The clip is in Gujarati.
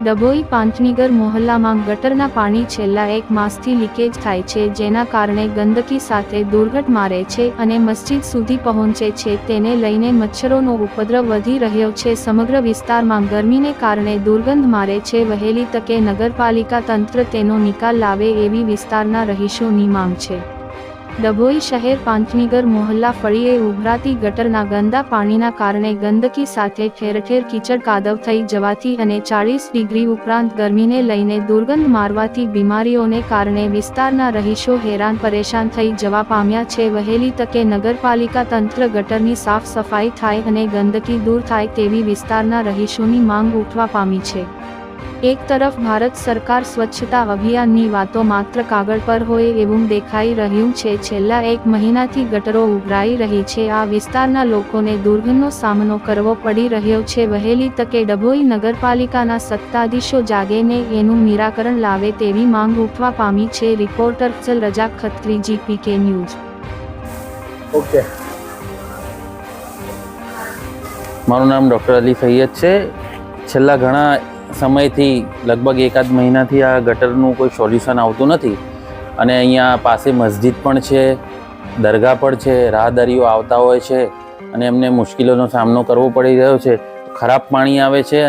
ડભોઈ પાંચનીગર મોહલ્લામાં ગટરના પાણી છેલ્લા એક માસથી લીકેજ થાય છે, જેના કારણે ગંદકી સાથે દુર્ઘટ મારે છે અને મસ્જિદ સુધી પહોંચે છે. તેને લઈને મચ્છરોનો ઉપદ્રવ વધી રહ્યો છે. સમગ્ર વિસ્તારમાં ગરમીને કારણે દુર્ગંધ મારે છે. વહેલી તકે નગરપાલિકા તંત્ર તેનો નિકાલ લાવે એવી વિસ્તારના રહીશોની માંગ છે. ડભોઈ શહેર પાંચનીગર મોહલ્લા ફળીએ ઉભરાતી ગટરના ગંદા પાણીના કારણે ગંદકી સાથે ઠેર ઠેર કીચડ કાદવ થઈ જવાથી અને ચાળીસ ડિગ્રી ઉપરાંત ગરમીને લઈને દુર્ગંધ મારવાથી બીમારીઓને કારણે વિસ્તારના રહીશો હેરાન પરેશાન થઈ જવા પામ્યા છે. વહેલી તકે નગરપાલિકા તંત્ર ગટરની સાફ સફાઈ થાય અને ગંદકી દૂર થાય તેવી વિસ્તારના રહીશોની માંગ ઉઠવા પામી છે. એક તરફ ભારત સરકાર સ્વચ્છતા અભિયાનની વાતો માત્ર કાગળ પર હોય એવું દેખાઈ રહ્યું છે. છેલ્લા એક મહિનાથી ગટરો ઉભરાઈ રહી છે. આ વિસ્તારના લોકોને દુર્ગંધનો સામનો કરવો પડી રહ્યો છે. વહેલી તકે ડભોઈ નગરપાલિકાના સત્તાધીશો જાગેને એનું નિરાકરણ લાવે તેવી માંગ ઉઠવા પામી છે. રિપોર્ટર ચલ રજા ખત્રી જીપીકે ન્યૂઝ. ઓકે. મારું નામ ડૉક્ટર અલી સૈયદ છે. છેલ્લા ઘણા સમયથી લગભગ એકાદ મહિનાથી આ ગટરનું કોઈ સોલ્યુશન આવતું નથી. અને અહીંયા પાસે મસ્જિદ પણ છે, દરગાહ પણ છે, રાહદારીઓ આવતા હોય છે અને એમને મુશ્કેલીઓનો સામનો કરવો પડી રહ્યો છે. ખરાબ પાણી આવે છે